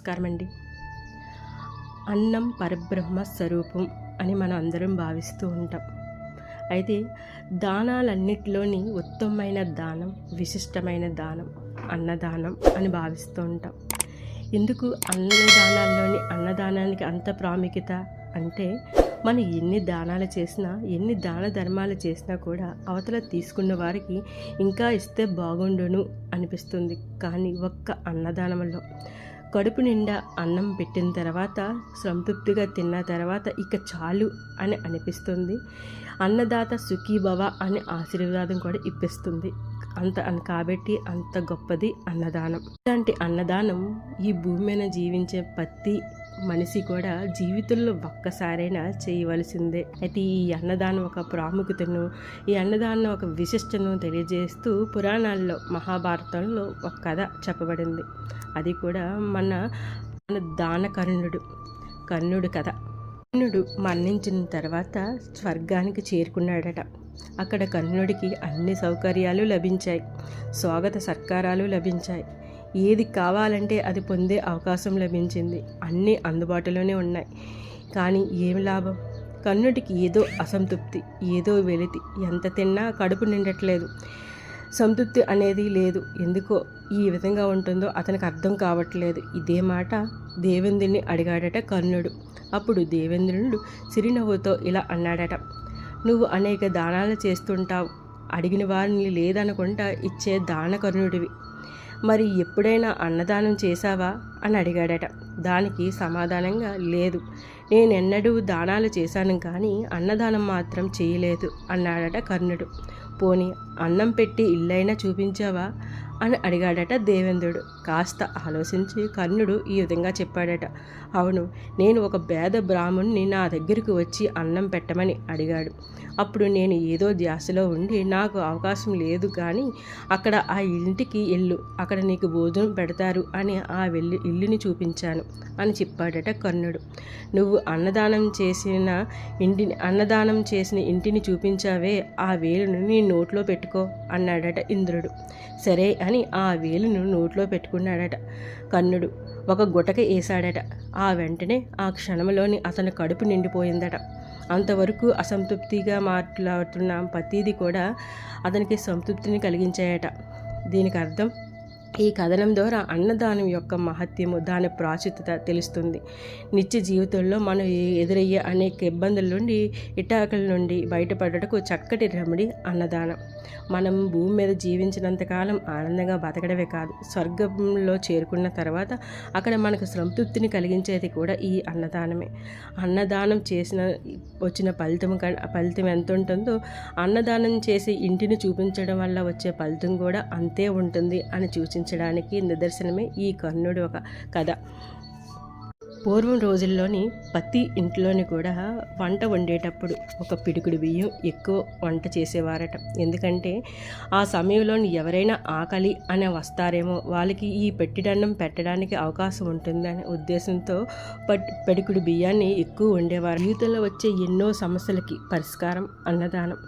నమస్కారం అండి. అన్నం పరబ్రహ్మ స్వరూపం అని మనం అందరం భావిస్తూ ఉంటాం. అయితే దానాలన్నిటిలోని ఉత్తమమైన దానం విశిష్టమైన దానం అన్నదానం అని భావిస్తూ ఉంటాం. ఎందుకు అన్నదానాల్లోని అన్నదానానికి అంత ప్రాముఖ్యత అంటే మనం ఎన్ని దానాలు చేసినా ఎన్ని దాన ధర్మాలు చేసినా కూడా అవతల తీసుకున్న వారికి ఇంకా ఇస్తే బాగుండును అనిపిస్తుంది. కానీ ఒక్క అన్నదానంలో కడుపు నిండా అన్నం పెట్టిన తర్వాత సంతృప్తిగా తిన్న తర్వాత ఇక చాలు అని అనిపిస్తుంది. అన్నదాత సుఖీభవ అనే ఆశీర్వాదం కూడా ఇప్పిస్తుంది. అంత కాబట్టి అంత గొప్పది అన్నదానం. ఇలాంటి అన్నదానం ఈ భూమి మీద జీవించే ప్రతి మనిషి కూడా జీవితంలో ఒక్కసారైనా చేయవలసిందే. అయితే ఈ అన్నదానం ఒక ప్రాముఖ్యతను ఈ అన్నదానం ఒక విశిష్టను తెలియజేస్తూ పురాణాల్లో మహాభారతంలో ఒక కథ చెప్పబడింది. అది కూడా మన మన దాన కర్ణుడు కర్ణుడు కథ. కర్ణుడు మరణించిన తర్వాత స్వర్గానికి చేరుకున్నాడట. అక్కడ కర్ణుడికి అన్ని సౌకర్యాలు లభించాయి. స్వాగత సత్కారాలు లభించాయి. ఏది కావాలంటే అది పొందే అవకాశం లభించింది. అన్నీ అందుబాటులోనే ఉన్నాయి. కానీ ఏమి లాభం? కర్ణుడికి ఏదో అసంతృప్తి ఏదో వెలితి. ఎంత తిన్నా కడుపు నిండట్లేదు. సంతృప్తి అనేది లేదు. ఎందుకో ఈ విధంగా ఉంటుందో అతనికి అర్థం కావట్లేదు. ఇదే మాట దేవేంద్రుని అడిగాడట కర్ణుడు. అప్పుడు దేవేంద్రుడు సిరినవ్వుతో ఇలా అన్నాడట నువ్వు అనేక దానాలు చేస్తుంటావు. అడిగిన వారిని లేదనుకుంటా ఇచ్చే దానకర్ణుడివి మరి ఎప్పుడైనా అన్నదానం చేశావా? అని అడిగాడట. దానికి సమాధానంగా లేదు. నేనెన్నడూ దానాలు చేశాను కానీ అన్నదానం మాత్రం చేయలేదు అన్నాడట కర్ణుడు. పోని అన్నం పెట్టి ఇల్లైనా చూపించావా? అని అడిగాడట దేవేంద్రుడు. కాస్త ఆలోచించి కర్ణుడు ఈ విధంగా చెప్పాడట. అవును నేను ఒక పేద బ్రాహ్మణ్ణి నా దగ్గరికి వచ్చి అన్నం పెట్టమని అడిగాడు. అప్పుడు నేను ఏదో ధ్యాసలో ఉండి నాకు అవకాశం లేదు కానీ అక్కడ ఆ ఇంటికి ఇల్లు అక్కడ నీకు భోజనం పెడతారు అని ఆ వెళ్ళి ఇల్లుని చూపించాను అని చెప్పాడట కర్ణుడు. నువ్వు అన్నదానం చేసిన ఇంటిని అన్నదానం చేసిన ఇంటిని చూపించావే ఆ వేలును నీ నోట్లో పెట్టుకో అన్నాడట ఇంద్రుడు. సరే అని ఆ వేలును నోట్లో పెట్టుకున్నాడట. కర్ణుడు ఒక గుటక వేశాడట. ఆ వెంటనే ఆ క్షణంలోని అతని కడుపు నిండిపోయిందట. అంతవరకు అసంతృప్తిగా మాట్లాడుతున్న ప్రతిదీ కూడా అతనికి సంతృప్తిని కలిగించాయట. దీనికి అర్థం ఈ కథనం ద్వారా అన్నదానం యొక్క మహత్యము దాని ప్రాచుత్యత తెలుస్తుంది. నిత్య జీవితంలో మనం ఎదురయ్యే అనేక ఇబ్బందుల నుండి ఇటాకుల నుండి బయటపడటకు చక్కటి రెమెడీ అన్నదానం. మనం భూమి మీద జీవించినంతకాలం ఆనందంగా బతకడమే కాదు స్వర్గంలో చేరుకున్న తర్వాత అక్కడ మనకు సంతృప్తిని కలిగించేది కూడా ఈ అన్నదానమే. అన్నదానం చేసిన వచ్చిన ఫలితం క ఫలితం ఎంత ఉంటుందో అన్నదానం చేసి ఇంటిని చూపించడం వల్ల వచ్చే ఫలితం కూడా అంతే ఉంటుంది అని సూచించడానికి నిదర్శనమే ఈ కర్ణుడు ఒక కథ. పూర్వం రోజుల్లోని ప్రతి ఇంట్లోని కూడా వంట వండేటప్పుడు ఒక పిడుగుడు బియ్యం ఎక్కువ వంట చేసేవారట. ఎందుకంటే ఆ సమయంలోని ఎవరైనా ఆకలి అని వస్తారేమో వాళ్ళకి ఈ పెట్టిడన్నం పెట్టడానికి అవకాశం ఉంటుందనే ఉద్దేశంతో పట్ పిడికుడు బియ్యాన్ని ఎక్కువ వండేవారు. జీవితంలో వచ్చే ఎన్నో సమస్యలకి పరిష్కారం అన్నదానం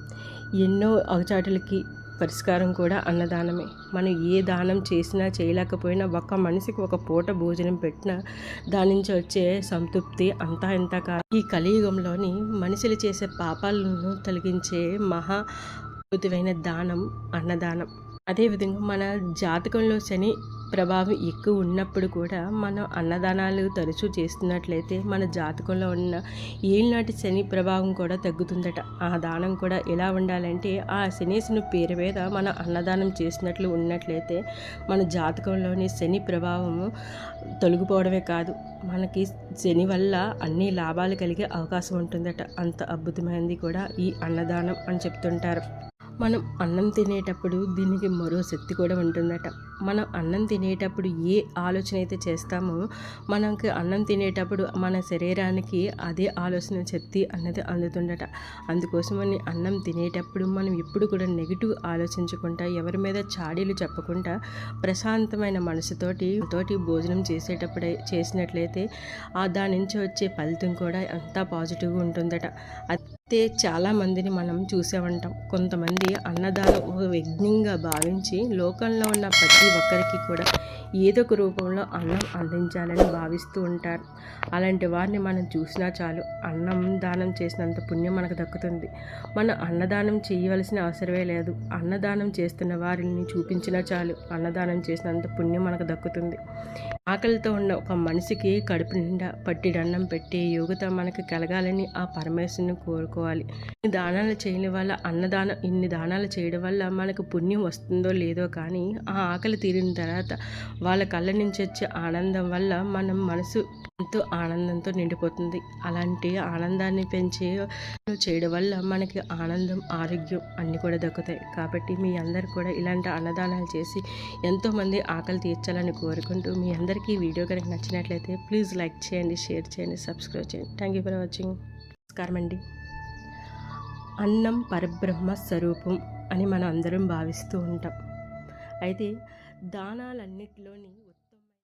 ఎన్నో అగచాటులకి పరిష్కారం కూడా అన్నదానమే. మనం ఏ దానం చేసినా చేయలేకపోయినా ఒక మనిషికి ఒక పూట భోజనం పెట్టినా దాని నుంచి వచ్చే సంతృప్తి అంతా ఇంత కాదు ఈ కలియుగంలోని మనుషులు చేసే పాపాలను తొలగించే మహా అద్భుతమైన దానం అన్నదానం. అదేవిధంగా మన జాతకంలో శని ప్రభావం ఎక్కువ ఉన్నప్పుడు కూడా మనం అన్నదానాలు తరచూ చేస్తున్నట్లయితే మన జాతకంలో ఉన్న ఏళ్ళనాటి శని ప్రభావం కూడా తగ్గుతుందట. ఆ దానం కూడా ఎలా ఉండాలంటే ఆ శనేశుని పేరు మీద మన అన్నదానం చేసినట్లు ఉన్నట్లయితే మన జాతకంలోని శని ప్రభావము తొలగిపోవడమే కాదు మనకి శని వల్ల అన్ని లాభాలు కలిగే అవకాశం ఉంటుందట. అంత అద్భుతమైనది కూడా ఈ అన్నదానం అని చెప్తుంటారు. మనం అన్నం తినేటప్పుడు దీనికి మరో శక్తి కూడా ఉంటుందట. మనం అన్నం తినేటప్పుడు ఏ ఆలోచన అయితే చేస్తామో మనకి అన్నం తినేటప్పుడు మన శరీరానికి అదే ఆలోచన శక్తి అన్నది అందుతుందట. అందుకోసమని అన్నం తినేటప్పుడు మనం ఎప్పుడు కూడా నెగిటివ్ ఆలోచించకుండా ఎవరి మీద చాడీలు చెప్పకుండా ప్రశాంతమైన మనసుతోటి తోటి భోజనం చేసేటప్పుడే చేసినట్లయితే ఆ దాని నుంచి వచ్చే ఫలితం కూడా అంతా పాజిటివ్గా ఉంటుందట. అయితే చాలా మందిని మనం చూసే ఉంటాం కొంతమంది అన్నదానం ఒక యజ్ఞంగా భావించి లోకంలో ఉన్న ప్రతి ఒక్కరికి కూడా ఏదో ఒక రూపంలో అన్నం అందించాలని భావిస్తూ ఉంటారు. అలాంటి వారిని మనం చూసినా చాలు అన్నం దానం చేసినంత పుణ్యం మనకు దక్కుతుంది. మనం అన్నదానం చేయవలసిన అవసరమే లేదు. అన్నదానం చేస్తున్న వారిని చూపించినా చాలు అన్నదానం చేసినంత పుణ్యం మనకు దక్కుతుంది. ఆకలితో ఉన్న ఒక మనిషికి కడుపు నిండా పట్టిడన్నం పెట్టే యోగ్యత మనకు కలగాలని ఆ పరమేశ్వరుని కోరుకోవాలి. దానాలు చేయని వల్ల అన్నదానం ఇన్ని దానాలు చేయడం వల్ల మనకు పుణ్యం వస్తుందో లేదో కానీ ఆ ఆకలి తీరిన తర్వాత వాళ్ళ కళ్ళ నుంచి వచ్చే ఆనందం వల్ల మనం మనసు ఎంతో ఆనందంతో నిండిపోతుంది. అలాంటి ఆనందాన్ని పెంచే చేయడం వల్ల మనకి ఆనందం ఆరోగ్యం అన్నీ కూడా దక్కుతాయి. కాబట్టి మీ అందరు కూడా ఇలాంటి అన్నదానాలు చేసి ఎంతోమంది ఆకలి తీర్చాలని కోరుకుంటూ మీ అందరికీ వీడియో కనుక నచ్చినట్లయితే ప్లీజ్ లైక్ చేయండి షేర్ చేయండి సబ్స్క్రైబ్ చేయండి. థ్యాంక్ యూ ఫర్ వాచింగ్ నమస్కారం అండి. అన్నం పరబ్రహ్మ స్వరూపం అని మనం అందరం భావిస్తూ ఉంటాం. అయితే దానాలన్నిటిలోని